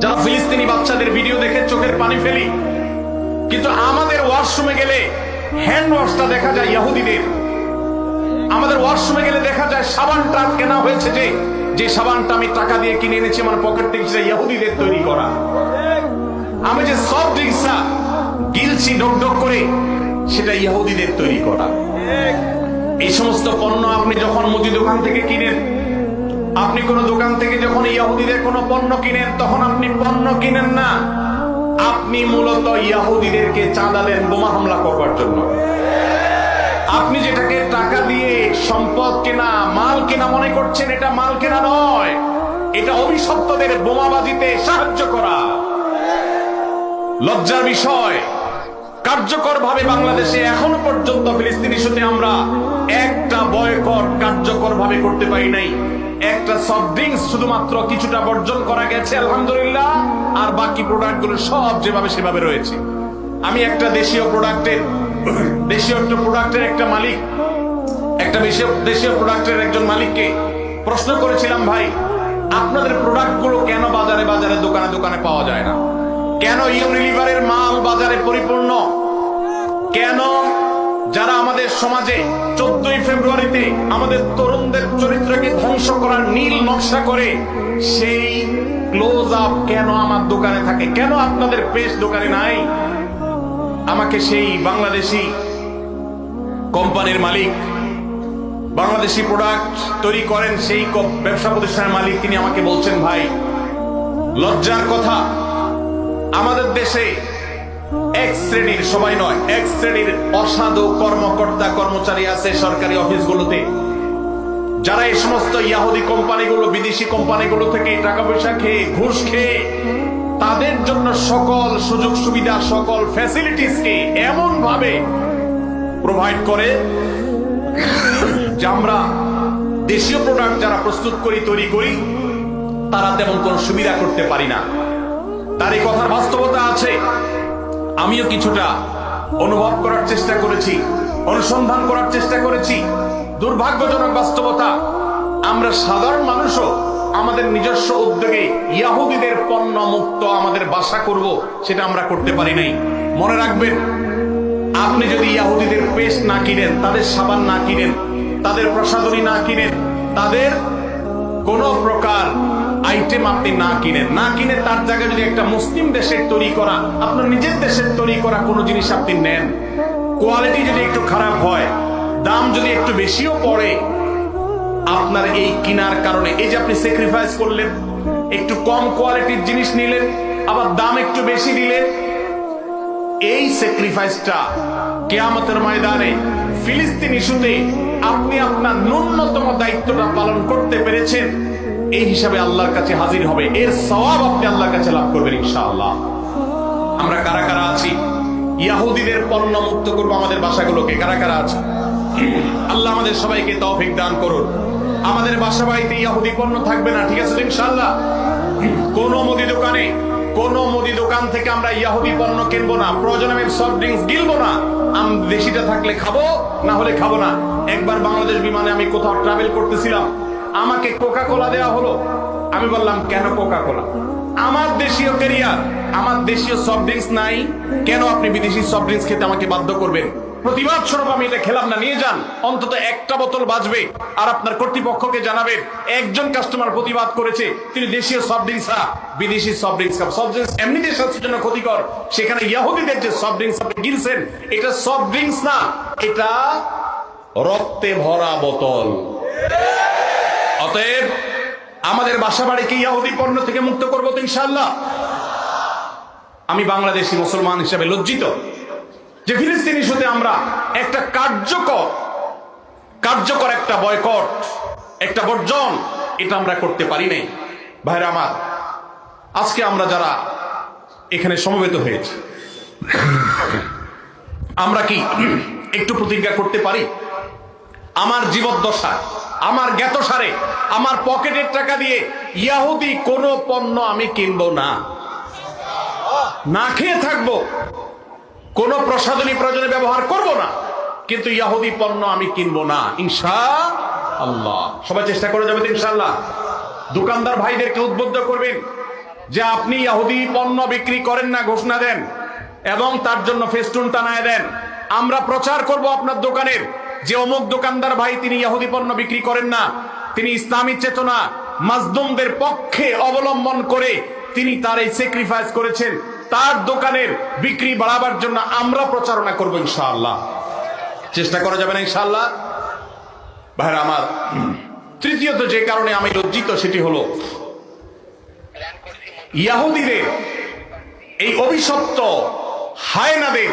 যারা ফিলিস্তিনি বাচ্চাদের ভিডিও দেখে চোখের পানি ফেলি। কিন্তু আমাদের ওয়াশরুমে গেলে হ্যান্ড ওয়াশটা দেখা যায় ইহুদিদের আমাদের ওয়াশরুমে গেলে দেখা যায় সাবানটা কেনা হয়েছে যে যে সাবানটা আমি টাকা দিয়ে কিনে এনেছি, আমার পকেট থেকে সেটা ইহুদিদের তৈরি করা। আমি যে সব ড্রিঙ্কসটা গিলছি ডক করে, সেটা ইহুদিদের তৈরি করা। এই সমস্ত পণ্য আপনি যখন মুদি দোকান থেকে কিনেন আপনি কোন দোকান থেকে যখন ইয়াহুদিদের কোন পণ্য কিনেন, তখন আপনি পণ্য কিনেন না। আপনি মূলত ইয়াহুদিদেরকে চাঁদালেন বোমা হামলা করবার জন্য। আপনি যেটাকে টাকা দিয়ে সম্পদ কেনা, মাল কেনা মনে করছেন, এটা মাল কেনা নয়। এটা অভিশপ্তদের বোমাবাজিতে সাহায্য করা। লজ্জার বিষয় কার্যকর ভাবে বাংলাদেশে এখনও পর্যন্ত ফিলিস্তিন ইস্যুতে আমরা একটা বয়কট কার্যকর ভাবে করতে পারি নাই। একটা সফট ড্রিঙ্কস শুধুমাত্র কিছুটা বর্জন করা গেছে, আলহামদুলিল্লাহ। আর বাকি প্রোডাক্টগুলো সব যেভাবে সেভাবে রয়েছে। আমি একটা দেশীয় প্রোডাক্টের দেশীয় একটা প্রোডাক্টের একটা মালিক, একটা দেশীয় প্রোডাক্টের একজন মালিককে প্রশ্ন করেছিলাম, ভাই, আপনাদের প্রোডাক্টগুলো কেন বাজারে বাজারে, দোকানে দোকানে পাওয়া যায় না? কেন ইউনিলিভারের মাল বাজারে পরিপূর্ণ? কেন যারা আমাদের সমাজে চোদ্দই ফেব্রুয়ারিতে আমাদের তরুণদের চরিত্রকে ধ্বংস করার নীল নকশা করে সেই ক্লোজ আপ কেন আমার দোকানে থাকে? কেন আপনাদের পেশ দোকানে নাই? আমাকে সেই বাংলাদেশি কোম্পানির মালিক, বাংলাদেশি প্রোডাক্ট তৈরি করেন সেই ব্যবসা প্রতিষ্ঠানের মালিক, তিনি আমাকে বলছেন, ভাই, লজ্জার কথা। আমাদের দেশে এক শ্রেণির, সবাই নয়, এক শ্রেণির অসাধু কর্মকর্তা কর্মচারী আছে সরকারি অফিসগুলোতে যারা এই সমস্ত ইয়াহুদি কোম্পানিগুলো, বিদেশি কোম্পানিগুলো থেকে টাকা পয়সা খেয়ে ঘুষ খেয়ে তাদের জন্য সকল সুযোগ সুবিধা, সকল ফ্যাসিলিটিসকে এমন ভাবে প্রোভাইড করে যে আমরা দেশীয় প্রোডাক্ট যারা প্রস্তুত করি, তৈরি করি, তারা তেমন কোনো সুবিধা করতে পারি না। তার এই কথার বাস্তবতা আছে। আমিও কিছুটা অনুভব করার চেষ্টা করেছি, অনুসন্ধান করার চেষ্টা করেছি। দুর্ভাগ্যজনক বাস্তবতা, আমরা সাধারণ মানুষও আমাদের নিজস্ব উদ্যোগে ইয়াহুদিদের পণ্য মুক্ত আমাদের বাসা করব, সেটা আমরা করতে পারি নাই। মনে রাখবেন, আপনি যদি ইয়াহুদিদের পেস্ট না কিনেন, তাদের সাবান না কিনেন, তাদের প্রসাধনী না কিনেন, তাদের কোন প্রকার আইটেম আপনি না কিনেন, না কিনে তার জায়গায় যদি একটা মুসলিম দেশের তৈরি করা, আপনার নিজের দেশের তৈরি করা কোনো জিনিস আপনি নেন কোয়ালিটি যদি একটু খারাপ হয় দাম যদি একটু বেশিও পড়ে, আপনার এই কিনার কারণে। এই যে আপনি স্যাক্রিফাইস করলেন, একটু কম কোয়ালিটির জিনিস নিলেন, আবার দাম একটু বেশি দিলেন, এই স্যাক্রিফাইসটা কেয়ামতের ময়দানে ফিলিস্তিন ইস্যুতে আপনি আপনার ন্যূনতম দায়িত্বটা পালন করতে পেরেছেন, এই হিসাবে আল্লাহর কাছে হাজির হবে। এর সওয়াব আপনি আল্লাহর কাছে লাভ করবেন ইনশাআল্লাহ। আমরা কারা কারা আছি? ইয়াহুদিদের পণ্য মুক্ত করব আমাদের বাসাগুলোকে। কারা কারা আছে? আল্লাহ আমাদের সবাইকে তৌফিক দান করুন। আমাদের বাসা বাড়িতে ইয়াহুদি পণ্য থাকবে না, ঠিক আছে তো ইনশাআল্লাহ? কোন মুদি দোকানে, কোন মুদি দোকান থেকে আমরা ইয়াহুদি পণ্য কিনবো না, প্রয়োজন আমি সফট ড্রিঙ্কস গিলবো না, আমি দেশিটা থাকলে খাব, না হলে খাব না। একবার বাংলাদেশ বিমানে আমি কোথাও ট্রাভেল করতেছিলাম, আমাকে কোকা কোলা দেওয়া হলো। আমি বললাম, কেন কোকা কোলা আমার দেশীয় ক্যারিয়ার আমার দেশীয় সফট ড্রিঙ্কস নাই, কেন আপনি বিদেশি সফট ড্রিঙ্কস খেতে আমাকে বাধ্য করবেন? প্রতিবাদ স্বরূপ আমি এটা খেলাম না। নিয়ে যান। অন্তত একটা বোতল বাজবে। আর আপনার কর্তৃপক্ষকে জানাবেন, একজন কাস্টমার প্রতিবাদ করেছে, তিনি দেশীয় সফট ড্রিঙ্কস না বিদেশি সফট ড্রিঙ্কস খাব। সফট ড্রিঙ্কস এমনিতে স্বাস্থ্যের জন্য ক্ষতিকর। সেখানে ইয়াহুদিদের যে সফট ড্রিঙ্কস আপনি গিলছেন এটা সফট ড্রিঙ্কস না, এটা রক্তে ভরা বোতল। অতএব আমাদের বাসা বাড়িকে ইয়াহুদি পণ্য থেকে মুক্ত করব তো ইনশাল্লাহ আমি বাংলাদেশি মুসলমান হিসেবে লজ্জিত। যে ফিলিস্তিন ইস্যুতে আমরা একটা কার্যকর কার্যকর একটা বয়কট, একটা বর্জন, এটা আমরা করতে পারি নাই। ভাইরা আমার, আজকে আমরা যারা এখানে সমবেত হয়েছি, আমরা কি একটু প্রতিজ্ঞা করতে পারি? আমার জীবদ্দশা, আমার জ্ঞাতসারে, আমার পকেটের টাকা দিয়ে ইয়াহুদি কোনো পণ্য আমি কিনবো না। না খেয়ে থাকব কোন প্রসাধনী প্রয়োজনে ব্যবহার করব না। কিন্তু ইয়াহুদি পণ্য আমি কিনবো না। ইনশা আল্লাহ সবাই চেষ্টা করে যাবে তো ইনশাআল্লাহ। দোকানদার ভাইদেরকে উদ্বুদ্ধ করবেন যে আপনি ইয়াহুদি পণ্য বিক্রি করেন না, ঘোষণা দেন এবং তার জন্য ফেস্টুন টানায় দেন। আমরা প্রচার করব আপনার দোকানের যে অমুক দোকানদার ভাই তিনি ইহুদি পণ্য বিক্রি করেন না, তিনি ইসলামী চেতনা, মাজদুমদের পক্ষে অবলম্বন করে তিনি তার এই স্যাক্রিফাইস করেছেন। তার দোকানের বিক্রি বাড়াবার জন্য আমরা প্রচারণা করব ইনশাআল্লাহ। চেষ্টা করা যাবে না ইনশাআল্লাহ। ভাইরা আমার, তৃতীয়ত যে কারণে আমি লজ্জিত সেটি হলো, ইয়াহুদিদের এই অভিশপ্ত হায়নাদের